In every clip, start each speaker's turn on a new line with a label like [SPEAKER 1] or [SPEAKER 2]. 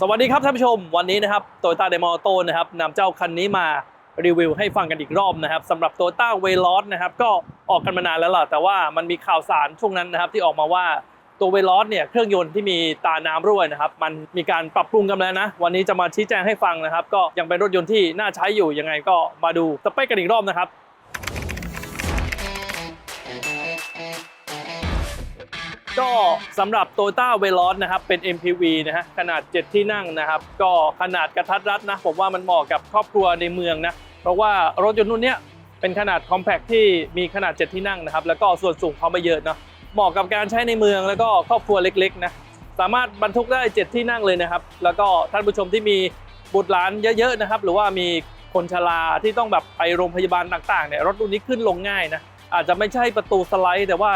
[SPEAKER 1] สวัสดีครับท่านผู้ชม วันนี้นะครับโตโยต้าเดมอโตนะครับนำเจ้าคันนี้มารีวิวให้ฟังกันอีกรอบนะครับสำหรับโตโยต้าเวลอสนะครับก็ออกกันมานานแล้วล่ะแต่ว่ามันมีข่าวสารช่วงนั้นนะครับที่ออกมาว่าตัวเวลอสเนี่ยเครื่องยนต์ที่มีตาน้ำรั่วนะครับมันมีการปรับปรุงกันแล้วนะ วันนี้จะมาชี้แจงให้ฟังนะครับ ก็ยังเป็นรถยนต์ที่น่าใช้อยู่ยังไงก็มาดูสเปคกันอีกรอบนะครับ ก็สำหรับ Toyota v e l o s นะครับเป็น MPV นะฮะขนาด 7 ที่นั่งนะครับ ก็ขนาดกระทัดรัดนะ ผมว่ามันเหมาะกับครอบครัวในเมืองนะ เพราะว่ารถยนต์รุ่นเนี้ยเป็นขนาด compact ที่มีขนาด 7 ที่นั่งนะครับ แล้วก็ส่วนสูงเขาไม่เยอะเนาะเหมาะกับการใช้ในเมืองแล้วก็ครอบครัวเล็กๆนะสามารถบรรทุกได้ 7 ที่นั่งเลยนะครับ แล้วก็ท่านผู้ชมที่มีบุตรหลานเยอะๆนะครับ หรือว่ามีคนชราที่ต้องแบบไปโรงพยาบาลต่างๆเนี่ยรถรุ่นนี้ขึ้นลงง่ายนะอาจจะไม่ใช่ประตูสไลด์แต่ว่า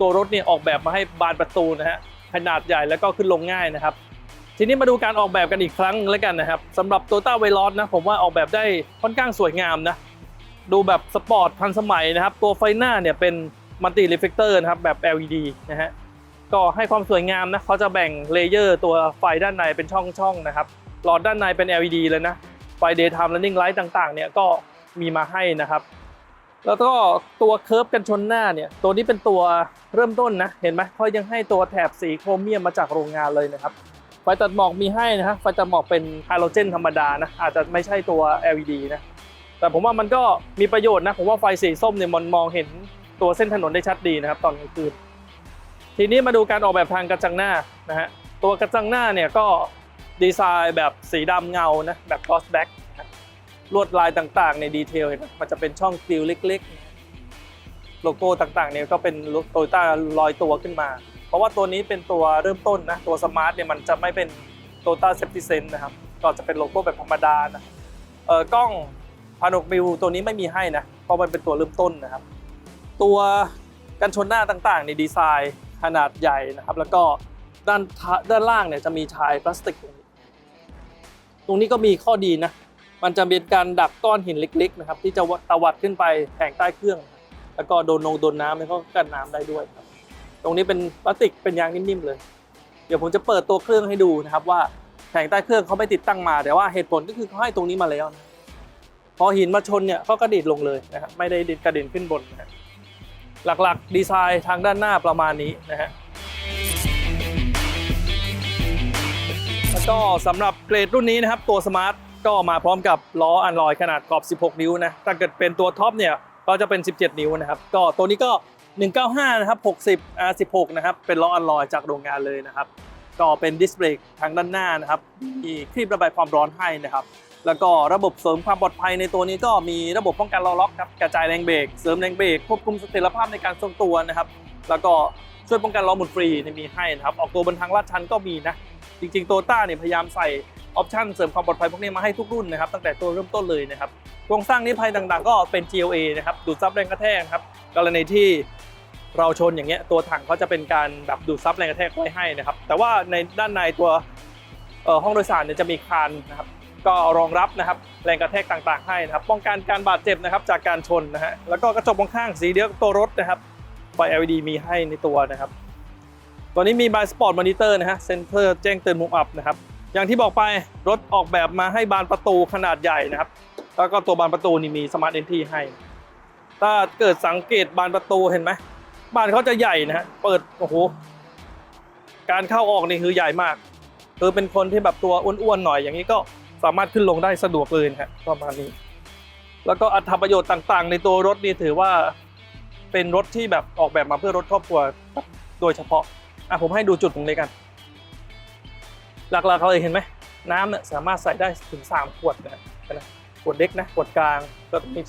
[SPEAKER 1] ตัวรถเนี่ยออกแบบมาให้บานประตูนะฮะขนาดใหญ่แล้วก็ขึ้นลงง่ายนะครับ ทีนี้มาดูการออกแบบกันอีกครั้งแล้วกันนะครับสำหรับ t o y ต้าเวลอสนะผมว่าออกแบบได้ค่อนข้างสวยงามนะดูแบบสปอร์ตทันสมัยนะครับ ตัวไฟหน้าเนี่ยเป็นมัลติรีเฟกเตอร์นะครับแบบ LED นะฮะก็ให้ความสวยงามนะเขาจะแบ่งเลเยอร์ตัวไฟด้านในเป็นช่องๆนะครับหลอดด้านในเป็น LED เลยนะไฟ daytime running light ต่างๆเนี่ยก็มีมาให้นะครับ แล้วก็ตัวเคิร์ฟกันชนหน้าเนี่ย ตัวนี้เป็นตัวเริ่มต้นนะ เห็นไหมเขายังให้ตัวแถบสีโครเมียมมาจากโรงงานเลยนะครับ ไฟตัดหมอกมีให้นะฮะ ไฟตัดหมอกเป็นไฮโดรเจนธรรมดานะ อาจจะไม่ใช่ตัว LED นะ แต่ผมว่ามันก็มีประโยชน์นะ ผมว่าไฟสีส้มเนี่ยมันมองเห็นตัวเส้นถนนได้ชัดดีนะครับ ตอนกลางคืน ทีนี้มาดูการออกแบบทางกระจังหน้านะฮะ ตัวกระจังหน้าเนี่ยก็ดีไซน์แบบสีดำเงานะ แบบ gloss black ลวดลายต่างๆ ในดีเทลเห็นไหมมันจะเป็นช่องกริวเล็กๆ โลโก้ต่างๆเนี่ยก็เป็นโตโยต้าลอยตัวขึ้นมา เพราะว่าตัวนี้เป็นตัวเริ่มต้นนะ ตัวสมาร์ทเนี่ยมันจะไม่เป็นโตโยต้าเซฟตี้เซนนะครับ ก็จะเป็นโลโก้แบบธรรมดานะเออกล้องพานกมิวตัวนี้ไม่มีให้นะ เพราะมันเป็นตัวเริ่มต้นนะครับ ตัวกันชนหน้าต่างๆในดีไซน์ขนาดใหญ่นะครับ แล้วก็ด้านด้านล่างเนี่ยจะมีชายพลาสติก ตรงนี้ตรงนี้ก็มีข้อดีนะ มันจะเป็นการดักก้อนหินเล็ก ๆ นะครับ ที่จะตวัดขึ้นไปแผงใต้เครื่อง แล้วก็โดนนงโดนน้ำมันก็กันน้ำได้ด้วยครับ ตรงนี้เป็นพลาสติกเป็นยางนิ่มๆเลย เดี๋ยวผมจะเปิดตัวเครื่องให้ดูนะครับว่าแผงใต้เครื่องเขาไม่ติดตั้งมา แต่ว่าเหตุผลก็คือเขาให้ตรงนี้มาแล้วนะพอหินมาชนเนี่ยเขากระดิดลงเลยนะครับไม่ได้ดิดกระเด็นขึ้นบนนะฮะหลักๆ ดีไซน์ทางด้านหน้าประมาณนี้นะฮะแล้วก็สำหรับเกรดรุ่นนี้นะครับตัวสมาร์ท ก็มาพร้อมกับล้ออันลอยขนาดกรอบ 16 นิ้วนะถ้าเกิดเป็นตัวท็อปเนี่ยก็จะเป็น 17 นิ้วนะครับ ก็ตัวนี้ก็ 195 นะครับ 60 R16 นะครับ เป็นล้ออันลอยจากโรงงานเลยนะครับ ก็เป็นดิสเบรกทางด้านหน้านะครับมีครีบระบายความร้อนให้นะครับ แล้วก็ระบบเสริมความปลอดภัยในตัวนี้ก็มีระบบป้องกันล้อล็อกครับ กระจายแรงเบรก เสริมแรงเบรก ควบคุมเสถียรภาพในการทรงตัวนะครับ แล้วก็ช่วยป้องกันล้อหมุนฟรีเนี่ยมีให้นะครับ ออกตัวบนทางลาดชันก็มีนะ จริงๆโตต้าเนี่ยพยายามใส่ ออปชันเสริมความปลอดภัยพวกนี้มาให้ทุกรุ่นนะครับตั้งแต่ตัวเริ่มต้นเลยนะครับโครงสร้างนิรภัยต่างๆ ก็เป็น GLA นะครับดูดซับแรงกระแทกครับกรณีที่เราชนอย่างเงี้ยตัวถังเขาจะเป็นการแบบดูดซับแรงกระแทกไว้ให้นะครับแต่ว่าในด้านในตัวห้องโดยสารเนี่ยจะมีคานนะครับก็รองรับนะครับแรงกระแทกต่างๆให้นะครับป้องกันการบาดเจ็บนะครับจากการชนนะฮะแล้วก็กระจกมองข้างสีเดียวกับตัวรถนะครับไฟ LED มีให้ในตัวนะครับตัวนี้มี by Sport Monitor นะฮะเซนเซอร์แจ้งเตือนมุมอับนะครับ อย่างที่บอกไปรถออกแบบมาให้บานประตูขนาดใหญ่นะครับ แล้วก็ตัวบานประตูนี่มี Smart Entry ให้ ถ้าเกิดสังเกตบานประตูเห็นไหมบานเขาจะใหญ่นะฮะเปิดโอ้โหการเข้าออกนี่คือใหญ่มากคือเป็นคนที่แบบตัวอ้วนๆหน่อยอย่างนี้ก็สามารถขึ้นลงได้สะดวกเลยนะฮะประมาณนี้ แล้วก็อัตประโยชน์ต่างๆ ในตัวรถนี่ถือว่าเป็นรถที่แบบออกแบบมาเพื่อรถครอบครัวโดยเฉพาะอะผมให้ดูจุดตรงนี้กัน หลักๆเขาเลยเห็นไหมน้ำเนี่ยสามารถใส่ได้ถึง 3 ขวดนะนะขวดเล็กนะขวดกลางก็มี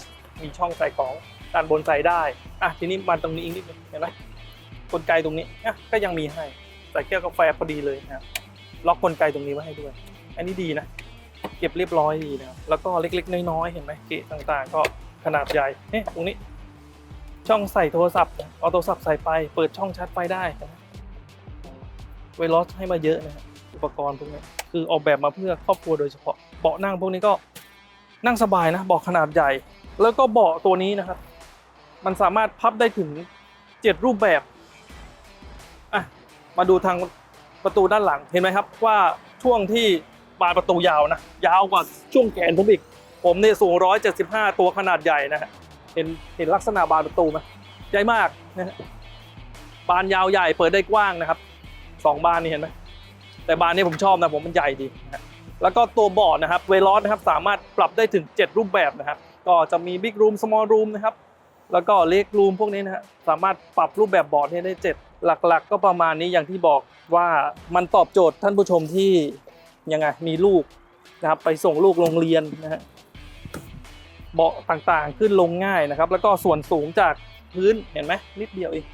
[SPEAKER 1] มีช่องใส่ของด้านบนใส่ได้อะทีนี้มาตรงนี้อีกนิดนึงเห็นไหมกลไกตรงนี้อะก็ยังมีให้ใส่แก้วกาแฟพอดีเลยนะครับล็อกกลไกตรงนี้ไว้ให้ด้วย อันนี้ดีนะ เก็บเรียบร้อยดีนะแล้วก็เล็กๆ น้อยๆเห็นไหมเกะต่างๆ ก็ขนาดใหญ่เอ๊ะตรงนี้ ช่องใส่โทรศัพท์เอาโทรศัพท์ใส่ไป เปิดช่องชาร์จไฟได้นะเวลอสให้มาเยอะนะ อุปกรณ์พวกนี้คือออกแบบมาเพื่อครอบครัวโดยเฉพาะเบาะนั่งพวกนี้ก็นั่งสบายนะเบาะขนาดใหญ่ แล้วก็เบาะตัวนี้นะครับ มันสามารถพับได้ถึงเจ็ดรูปแบบอะมาดูทางประตูด้านหลังเห็นไหมครับว่าช่วงที่บานประตูยาวนะยาวกว่าช่วงแขนผมอีก ผมเนี่ยสูง175ตัวขนาดใหญ่นะฮะเห็นเห็นลักษณะบานประตูไหมใหญ่มากนะฮะบานยาวใหญ่เปิดได้กว้างนะครับสองบานนี่เห็นไหม แต่บานนี้ผมชอบนะผมมันใหญ่ดีนะฮะแล้วก็ตัวเบาะนะครับเวลอสนะครับสามารถปรับได้ถึง 7 รูปแบบนะครับ ก็จะมีบิ๊กรูมสมอลรูมนะครับแล้วก็เล็กรูมพวกนี้นะฮะสามารถปรับรูปแบบเบาะให้ได้ 7 หลักๆ ก็ประมาณนี้อย่างที่บอกว่ามันตอบโจทย์ท่านผู้ชมที่ยังไงมีลูกนะครับไปส่งลูกโรงเรียนนะฮะเบาะต่างๆขึ้นลงง่ายนะครับ แล้วก็ส่วนสูงจากพื้นเห็นไหมนิดเดียวเอง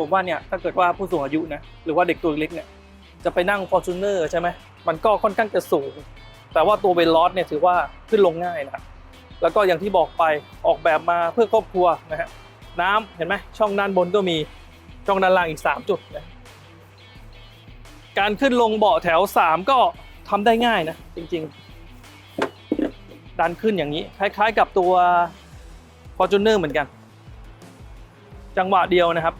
[SPEAKER 1] ผมว่าเนี่ยถ้าเกิดว่าผู้สูงอายุนะหรือว่าเด็กตัวเล็กเนี่ยจะไปนั่ง f o r t u n e r ใช่ไหมมันก็ค่อนข้างจะสูง แต่ว่าตัวเวลอสเนี่ยถือว่าขึ้นลงง่ายนะครับแล้วก็อย่างที่บอกไปออกแบบมาเพื่อครอบครัวนะฮะน้ำเห็นไหมช่องด้านบนก็มีช่องด้านล่างอีก 3 จุดนะการขึ้นลงเบาะแถว 3 ก็ทำได้ง่ายนะจริงๆ ดันขึ้นอย่างนี้ คล้ายๆกับตัว f o r t u n e r เหมือนกัน จังหวะเดียวนะครับ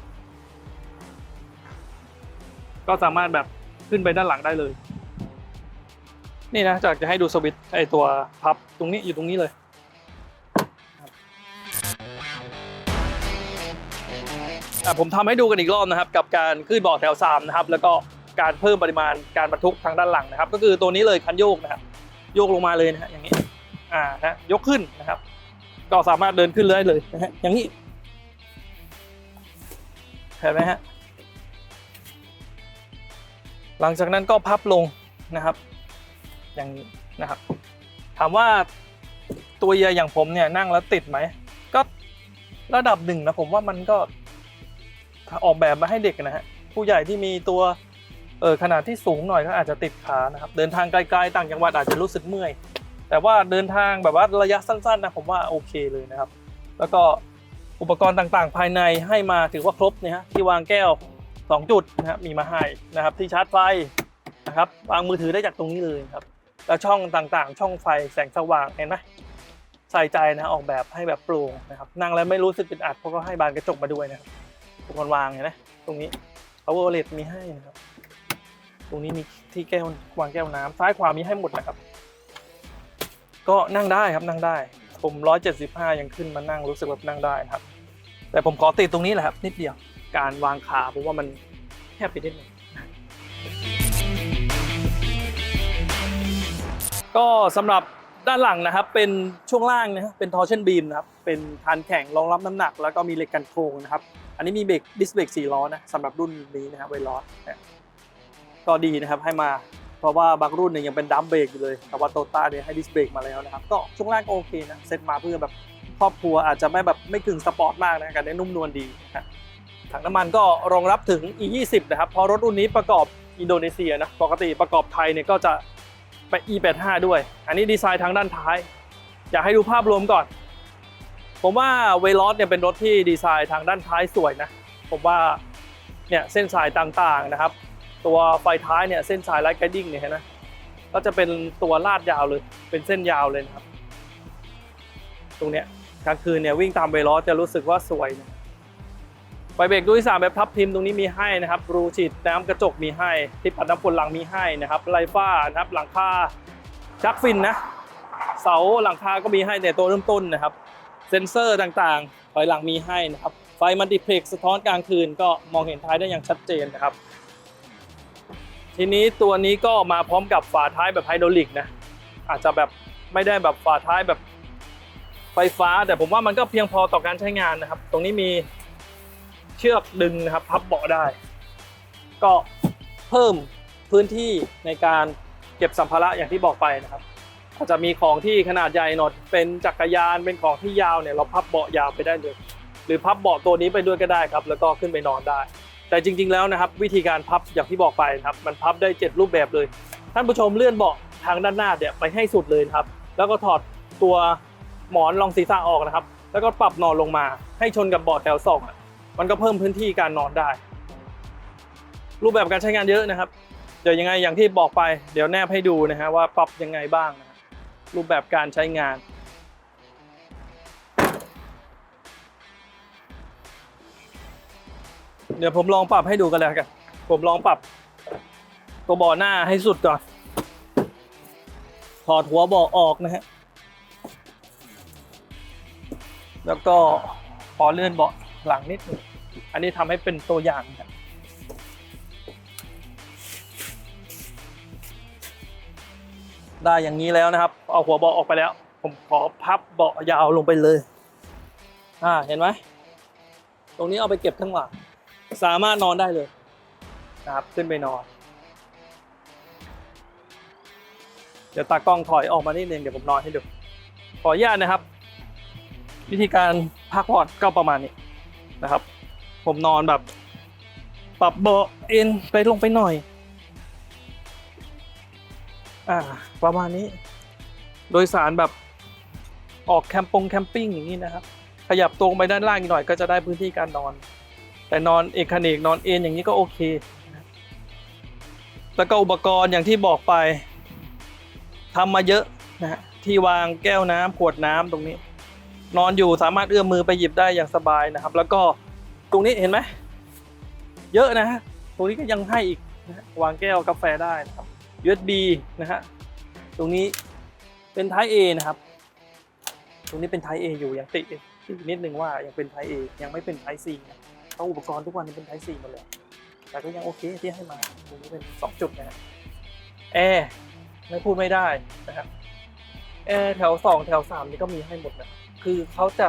[SPEAKER 1] ก็สามารถแบบขึ้นไปด้านหลังได้เลย นี่นะจากจะให้ดูสวิตช์ไอตัวพับตรงนี้อยู่ตรงนี้เลยผมทำให้ดูกันอีกรอบนะครับ กับการขึ้นบาะแถว3นะครับแล้วก็การเพิ่มปริมาณการบรรทุกทางด้านหลังนะครับ ก็คือตัวนี้เลยคันโยกนะครับโยกลงมาเลยนะฮะอย่างนี้อ่านะยกขึ้นนะครับ ก็สามารถเดินขึ้นเลยเลยนะฮะอย่างนี้เห็นไหมฮะ หลังจากนั้นก็พับลงนะครับ อย่างนี้นะครับ ถามว่าตัวเยอย่างผมเนี่ยนั่งแล้วติดไหม ก็ระดับหนึ่งนะผมว่ามันก็ออกแบบมาให้เด็กนะฮะผู้ใหญ่ที่มีตัวเออขนาดที่สูงหน่อยก็อาจจะติดขานะครับเดินทางไกลๆต่างจังหวัดอาจจะรู้สึกเมื่อย แต่ว่าเดินทางแบบว่าระยะสั้นๆนะผมว่าโอเคเลยนะครับ แล้วก็อุปกรณ์ต่างๆ ภายในให้มาถือว่าครบเนี่ยฮะที่วางแก้ว 2 จุดนะครับมีมาให้นะครับที่ชาร์จไฟนะครับวางมือถือได้จากตรงนี้เลยครับแล้วช่องต่างๆ ช่องไฟแสงสว่างเห็นไหมใส่ใจนะออกแบบให้แบบโปร่งนะครับนั่งแล้วไม่รู้สึกอึดอัดเพราะก็ให้บานกระจกมาด้วยนะครับอุปกรณ์วางเห็นไหมตรงนี้ power outlet มีให้นะครับ ตรงนี้มีที่แก้ววางแก้วน้ำซ้ายขวามีให้หมดนะครับ ก็นั่งได้ครับนั่งได้ ผม 175 ยังขึ้นมานั่งรู้สึกแบบนั่งได้นะครับ แต่ผมขอติดตรงนี้แหละครับนิดเดียว การวางขาผมว่ามันแคบไปนิดนึงก็สำหรับด้านหลังนะครับเป็นช่วงล่างนะครับเป็นทอร์ชันบีมนะครับเป็นคันแข็งรองรับน้ำหนัก แล้วก็มีเหล็กกันโครงนะครับ อันนี้มีเบรกดิสเบรกสี่ล้อนะสำหรับรุ่นนี้นะครับไวล้อก็ดีนะครับให้มา เพราะว่าบางรุ่นเนี่ยยังเป็นดัมเบรกอยู่เลย แต่ว่าโตต้าเนี่ยให้ดิสเบรกมาแล้วนะครับ ก็ช่วงล่างโอเคนะเซตมาเพื่อแบบครอบครัวอาจจะไม่แบบไม่กึ่งสปอร์ตมากนะการได้นุ่มนวลดีนะ ถังน้ำมันก็รองรับถึง E20 นะครับเพราะรถรุ่นนี้ประกอบอินโดนีเซียนะปกติประกอบไทยเนี่ยก็จะไป E85 ด้วย อันนี้ดีไซน์ทางด้านท้าย อยากให้ดูภาพรวมก่อน ผมว่าเวลอสเนี่ยเป็นรถที่ดีไซน์ทางด้านท้ายสวยนะ ผมว่าเนี่ยเส้นสายต่างๆนะครับ ตัวไฟท้ายเนี่ยเส้นสายไลท์ไกดิ้งเนี่ยนไหมก็จะเป็นตัวลาดยาวเลยเป็นเส้นยาวเลยนะครับ ตรงเนี้ยกลางคืนเนี่ยวิ่งตามเวลอสจะรู้สึกว่าสวยนะ ไฟเบรกด้วยสามแบบทับทิมตรงนี้มีให้นะครับรูฉีดน้ำกระจกมีให้ที่ปัดน้ำฝนหลังมีให้นะครับไลฟ้านะครับหลังคาชักฟินนะเสาหลังคาก็มีให้แต่ตัวเริ่มต้นนะครับ เซ็นเซอร์ต่างๆถอยหลังมีให้นะครับไฟมัลติเพล็กซ์สะท้อนกลางคืนก็มองเห็นท้ายได้อย่างชัดเจนนะครับ ทีนี้ตัวนี้ก็มาพร้อมกับฝาท้ายแบบไฮดรอลิกนะอาจจะแบบไม่ได้แบบฝาท้ายแบบไฟฟ้า แต่ผมว่ามันก็เพียงพอต่อการใช้งานนะครับ ตรงนี้มี เชือกดึงนะครับพับเบาะได้ ก็เพิ่มพื้นที่ในการเก็บสัมภาระอย่างที่บอกไปนะครับอาจจะมีของที่ขนาดใหญ่หน่อยเป็นจักรยานเป็นของที่ยาวเนี่ยเราพับเบาะยาวไปได้เลย หรือพับเบาะตัวนี้ไปด้วยก็ได้ครับ แล้วก็ขึ้นไปนอนได้ แต่จริง ๆ แล้วนะครับ วิธีการพับอย่างที่บอกไปนะครับ มันพับได้ 7 รูปแบบเลย ท่านผู้ชมเลื่อนเบาะทางด้านหน้าเนี่ยไปให้สุดเลยครับ แล้วก็ถอดตัวหมอนรองศีรษะออกนะครับ แล้วก็ปรับนอนลงมา ให้ชนกับเบาะแถวสองอะ มันก็เพิ่มพื้นที่การนอนได้ รูปแบบการใช้งานเยอะนะครับ เดี๋ยวยังไงอย่างที่บอกไป เดี๋ยวแนบให้ดูนะฮะว่าปรับยังไงบ้างนะรรูปแบบการใช้งานเดี๋ยวผมลองปรับให้ดูกันแล้วกัน ผมลองปรับตัวเบาะหน้าให้สุดก่อน ถอดหัวเบาะออกนะฮะ แล้วก็พอเลื่อนเบาะ หลังนิดนึงอันนี้ทำให้เป็นตัวอย่างนะครับได้อย่างนี้แล้วนะครับ เอาหัวเบาะออกไปแล้ว ผมขอพับเบาะยาวลงไปเลย อ่า เห็นไหม ตรงนี้เอาไปเก็บข้างหลัง สามารถนอนได้เลย นะครับ ขึ้นไปนอน เดี๋ยวตากล้องถอยออกมานิดนึงเดี๋ยวผมนอนให้ดู ขออนุญาตนะครับ วิธีการพักผ่อนก็ประมาณนี้ นะครับ ผมนอนแบบ ปรับเบาะเอ็นไปลงไปหน่อย อ่า ประมาณนี้ โดยสารแบบออกแคมปงแคมปิ้งอย่างนี้นะครับ ขยับตรงไปด้านล่างอีกหน่อยก็จะได้พื้นที่การนอน แต่นอนเอกเนกนอนเอนอย่างนี้ก็โอเค แล้วก็อุปกรณ์อย่างที่บอกไปทำมาเยอะนะฮะที่วางแก้วน้ำขวดน้ำตรงนี้ นอนอยู่สามารถเอื้อมมือไปหยิบได้อย่างสบายนะครับ แล้วก็ตรงนี้เห็นไหมเยอะนะฮะตรงนี้ก็ยังให้อีกนะะวางแก้วกาแฟได้นะครับ USB นะฮะตรงนี้เป็น Type A นะครับ ตรงนี้เป็น Type A อยู่ยังติดนิดนึงว่ายังเป็น Type A ยังไม่เป็น Type C นะเพราะอุปกรณ์ทุกวันนี้เป็น Type C หมดเลยแต่ก็ยังโอเคที่ให้มาตรงนี้เป็นสองจุดนะฮะแอร์ไม่พูดไม่ได้นะครับแอร์แถวสองแถวสามนี่ก็มีให้หมดนะ คือเขาจะ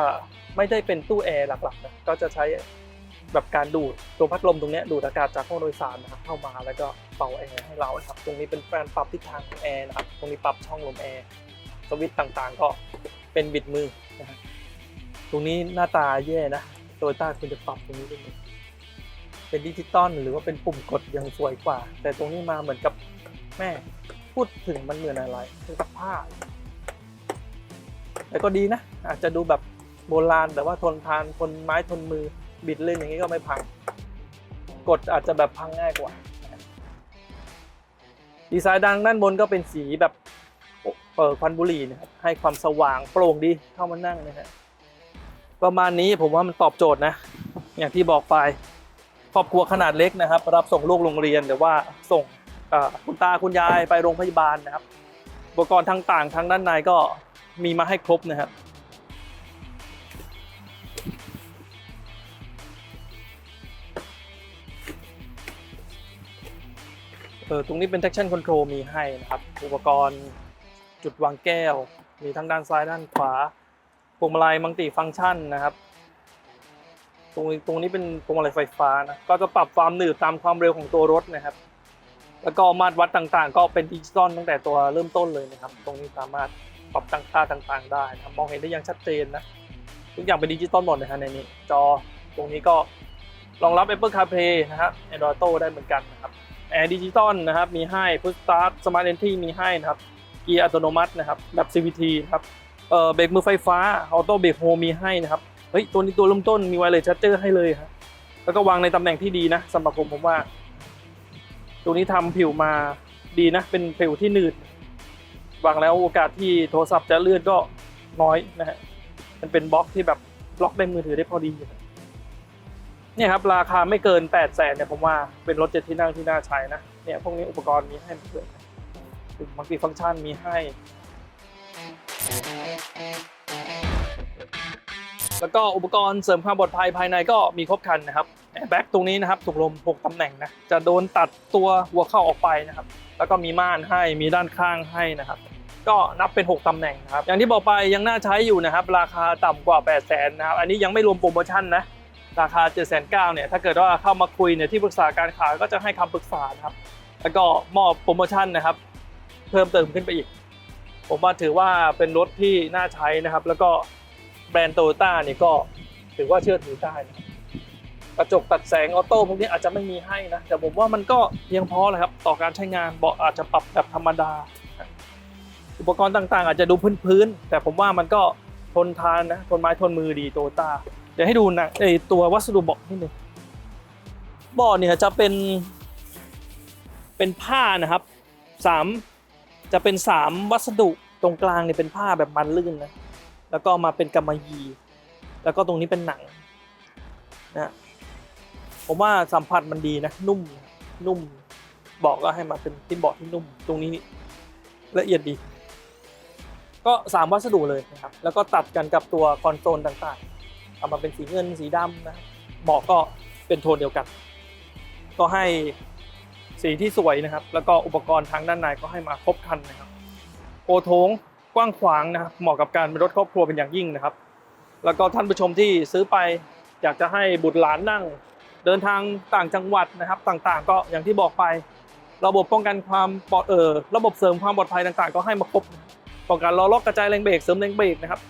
[SPEAKER 1] ไม่ได้เป็นตู้แอร์หลักๆนะก็จะใช้แบบการดูดตัวพัดลมตรงนี้ดูดอากาศจากห้องโดยสารนะครับเข้ามาแล้วก็เป่าแอร์ให้เราครับ ตรงนี้เป็นการปรับทิศทางของแอร์นะครับ ตรงนี้ปรับช่องลมแอร์สวิตช์ต่างๆ ก็เป็นบิดมือนะตรงนี้หน้าตาแย่นะโตโยต้าควรจะปรับตรงนี้ด้วยเป็นดิจิตอลหรือว่าเป็นปุ่มกดยังสวยกว่า แต่ตรงนี้มาเหมือนกับแม่พูดถึงมันเหมือนอะไรคือซักผ้า แต่ก็ดีนะ อาจจะดูแบบโบราณแต่ว่าทนทานทนไม้ทนมือบิดเล่นอย่างนี้ก็ไม่พัง กดอาจจะแบบพังง่ายกว่า ดีไซน์ดังด้านบนก็เป็นสีแบบเปิดควันบุหรี่นะครับให้ความสว่างโปร่งดีเข้ามานั่งนะฮะประมาณนี้ผมว่ามันตอบโจทย์นะ อย่างที่บอกไปครอบครัวขนาดเล็กนะครับ รับส่งลูกโรงเรียนหรือว่าส่งคุณตาคุณยายไปโรงพยาบาลนะครับ อุปกรณ์ทั้งต่างทั้งด้านในก็มีมาให้ครบนะครับเออตรงนี้เป็น traction control มีให้นะครับ อุปกรณ์จุดวางแก้ว มีทั้งด้านซ้ายด้านขวาพวงมาลัยมัลติฟังก์ชันนะครับ ตรงตรงนี้เป็นพวงมาลัยไฟฟ้านะ ก็จะปรับความหนืดตามความเร็วของตัวรถนะครับ แล้วก็มาตรวัดต่างๆ ก็เป็นดิจิตอลตั้งแต่ตัวเริ่มต้นเลยนะครับ ตรงนี้สามารถปรับตั้งค่าต่างๆ ได้นะมองเห็นได้อย่างชัดเจนนะทุกอย่างเป็นดิจิตอลหมดนะฮะในนี้ จอตรงนี้ก็รองรับ Apple CarPlay นะครับ Android Auto ได้เหมือนกันนะครับแอร์ดิจิตอลนะครับมีให้ Push Start Smart Entry มีให้นะครับเกียร์อัตโนมัตินะครับแบบ CVT นะครับเอ่อเบรกมือไฟฟ้าออโต้เบรกโฮมีให้นะครับเฮ้ยตัวนี้ตัวเริ่มต้นมีไวเลสชาร์เจอร์ให้เลยครับแล้วก็วางในตำแหน่งที่ดีนะสำหรับผมผมว่า ตัวนี้ทำผิวมาดีนะ เป็นผิวที่หนืดวางแล้วโอกาสที่โทรศัพท์จะเลื่อนก็น้อยนะฮะมันเป็นบล็อกที่แบบบล็อกในมือถือได้พอดีเนี่ยครับราคาไม่เกิน8 0 0แสนเนี่ยผมว่าเป็นรถเจ็ดที่นั่งที่น่าใช้นะเนี่ยพวกนี้อุปกรณ์มีให้หมดเลยนะมัลติฟังก์ชันมีให้ แล้วก็อุปกรณ์เสริมความปลอดภัยภายในก็มีครบครันนะครับ แอร์แบ็กตรงนี้นะครับถุงลม6ตำแหน่งนะจะโดนตัดตัวหัวเข้าออกไปนะครับ แล้วก็มีม่านให้มีด้านข้างให้นะครับ ก็นับเป็น 6ตำแหน่งนะครับ อย่างที่บอกไปยังน่าใช้อยู่นะครับ ราคาต่ำกว่า 8 0 0 0 0นนะครับ อันนี้ยังไม่รวมโปรโมชั่นนะราคา 7 9 0 0 0เนี่ยถ้าเกิดว่าเข้ามาคุยเนี่ยที่ปรึกษาการขายก็จะให้คำปรึกษานะครับ แล้วก็มอบโปรโมชั่นนะครับ เพิ่มเติมขึ้นไปอีก ผมว่าถือว่าเป็นรถที่น่าใช้นะครับ แล้วก็แบรนด์โตโยต้านี่ก็ถือว่าเชื่อถือได้นะครับ กระจกตัดแสงออโต้พวกนี้อาจจะไม่มีให้นะแต่ผมว่ามันก็เพียงพอแหละครับต่อการใช้งานเบาะอาจจะปรับแบบธรรมดา อุปกรณ์ต่างๆ อาจจะดูพื้นๆแต่ผมว่ามันก็ทนทานนะทนไม้ทนมือดีโตตาเดี๋ยวให้ดูนะไอตัววัสดุเบาะนิดนึงเบาะเนี่ยจะเป็น เป็นผ้านะครับสามจะเป็นสามวัสดุตรงกลางเนี่ยเป็นผ้าแบบมันลื่นนะแล้วก็มาเป็นกำมะหยี่แล้วก็ตรงนี้เป็นหนังนะ ผมว่าสัมผัสมันดีนะ นุ่มนุ่มเบาะก็ให้มาเป็นที่เบาะที่นุ่ม ตรงนี้ละเอียดดี ก็สามวัสดุเลยนะครับ แล้วก็ตัดกันกับตัวคอนโซลต่างๆเอามาเป็นสีเงินสีดำนะบเบาะก็เป็นโทนเดียวกัน ก็ให้สีที่สวยนะครับ แล้วก็อุปกรณ์ทางด้านในก็ให้มาครบครันนะครับ โอโถงกว้างขวางนะครับเหมาะกับการเป็นรถครอบครัวเป็นอย่างยิ่งนะครับ แล้วก็ท่านผู้ชมที่ซื้อไปอยากจะให้บุตรหลานนั่ง เดินทางต่างจังหวัดนะครับต่างๆ ก็อย่างที่บอกไป ระบบป้องกันความปลอดเออระบบเสริมความปลอดภัยต่างๆ ก็ให้มาครบป้องกันล้อล็อกกระจายแรงเบรกเสริมแรงเบรกนะครับ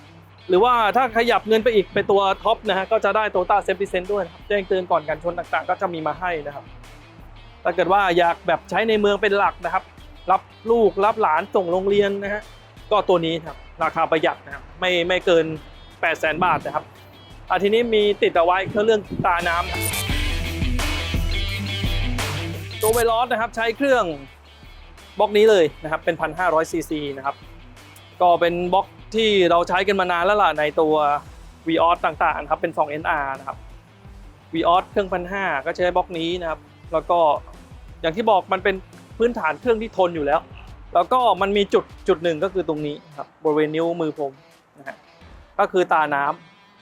[SPEAKER 1] หรือว่าถ้าขยับเงินไปอีกเป็นตัวท็อปนะฮะก็จะได้โตต้าเซฟตี้เซนด้วยนะครับแจ้งเตือนก่อนการชนต่างๆ ก็จะมีมาให้นะครับถ้าเกิดว่าอยากแบบใช้ในเมืองเป็นหลักนะครับ รับลูกรับหลานส่งโรงเรียนนะฮะก็ตัวนี้ครับราคาประหยัดนะครับไม่ไม่เกิน 8 0 0 0 0 0 บาทนะครับอะทีนี้มีติดเอาไว้คือเรื่องตาน้ำนะ ตัวเวลอสนะครับใช้เครื่องบล็อกนี้เลยนะครับเป็น 1,500 ซีซีนะครับก็เป็นบล็อกที่เราใช้กันมานานแล้วล่ะในตัว v ีออต่างๆนะครับเป็น 2NR นะครับ v ีออเครื่องพันห้าก็ใช้บล็อกนี้นะครับ แล้วก็อย่างที่บอกมันเป็นพื้นฐานเครื่องที่ทนอยู่แล้ว แล้วก็มันมีจุดจุดหนึ่งก็คือตรงนี้ครับบริเวณนิ้วมือผมนะฮะก็คือตาน้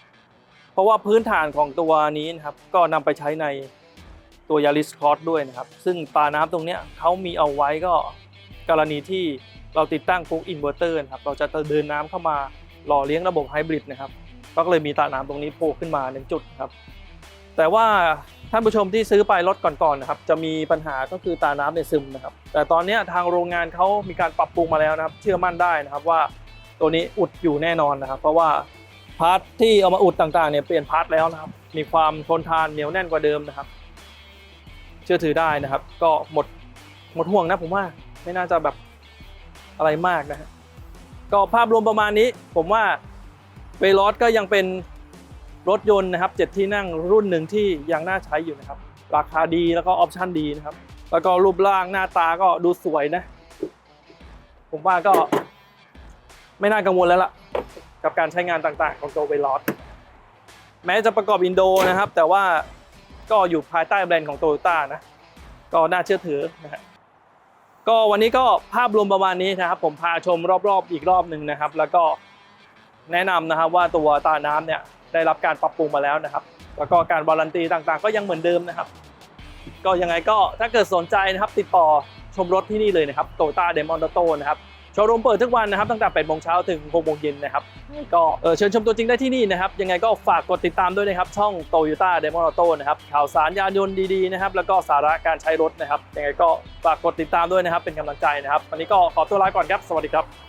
[SPEAKER 1] ำเพราะว่าพื้นฐานของตัวนี้นะครับก็นำไปใช้ใน ตัวยาริสคอร์สด้วยนะครับ ซึ่งตาน้ำตรงเนี้ยเขามีเอาไว้ก็กรณีที่เราติดตั้งปุ๊กอินเวอร์เตอร์นะครับเราจะเดินน้ำเข้ามาหล่อเลี้ยงระบบไฮบริดนะครับก็เลยมีตาน้ำตรงนี้โผล่ขึ้นมาหนึ่งจุดครับแต่ว่าท่านผู้ชมที่ซื้อไปรถก่อนๆนะครับจะมีปัญหาก็คือตาน้ำในยซึมนะครับ แต่ตอนนี้ทางโรงงานเขามีการปรับปรุงมาแล้วนะครับ เชื่อมั่นได้นะครับว่าตัวนี้อุดอยู่แน่นอนนะครับ เพราะว่าพาร์ทที่เอามาอุดต่างๆเนี่ยเปลี่ยนพาร์ทแล้วนะครับ มีความทนทานเหนียวแน่นกว่าเดิมนะครับ ชื่อถือได้นะครับ ก็หมดหมดห่วงนะผมว่าไม่น่าจะแบบอะไรมากนะฮะก็ภาพรวมประมาณนี้ ผมว่าเวลอสก็ยังเป็นรถยนต์นะครับเจ็ดที่นั่งรุ่นหนึ่งที่ยังน่าใช้อยู่นะครับ ราคาดีแล้วก็ออปชั่นดีนะครับ แล้วก็รูปร่างหน้าตาก็ดูสวยนะ ผมว่าก็ไม่น่ากังวลแล้วล่ะ กับการใช้งานต่างๆ ของตัวเวลอสแม้จะประกอบอินโดนะครับ แต่ว่า ก็อยู่ภายใต้แบรนด์ของโตโยต้านะ ก็น่าเชื่อถือนะฮะก็วันนี้ก็ภาพรวมประมาณนี้นะครับ ผมพาชมรอบๆอีกรอบหนึ่งนะครับ แล้วก็แนะนำนะครับว่าตัวตาน้ำเนี่ยได้รับการปรับปรุงมาแล้วนะครับ แล้วก็การวารันตีต่างๆ ก็ยังเหมือนเดิมนะครับ ก็ยังไงก็ถ้าเกิดสนใจนะครับ ติดต่อชมรถที่นี่เลยนะครับโตต้าเดมอนโตนะครับ ว์รูมเปิดทุกวันนะครับตั้งแต่8โมงเช้าถึง6โมงเย็นนะครับก็เชิญชมตัวจริงได้ที่นี่นะครับยังไงก็ฝากกดติดตามด้วยนะครับช่องโตโยต้าเดมอนโตนะครับข่าวสารยานยนต์ดีๆนะครับแล้วก็สาระการใช้รถนะครับยังไงก็ฝากกดติดตามด้วยนะครับเป็นกำลังใจนะครับวันนี้ก็ขอตัวลาก่อนครับสวัสดีครับ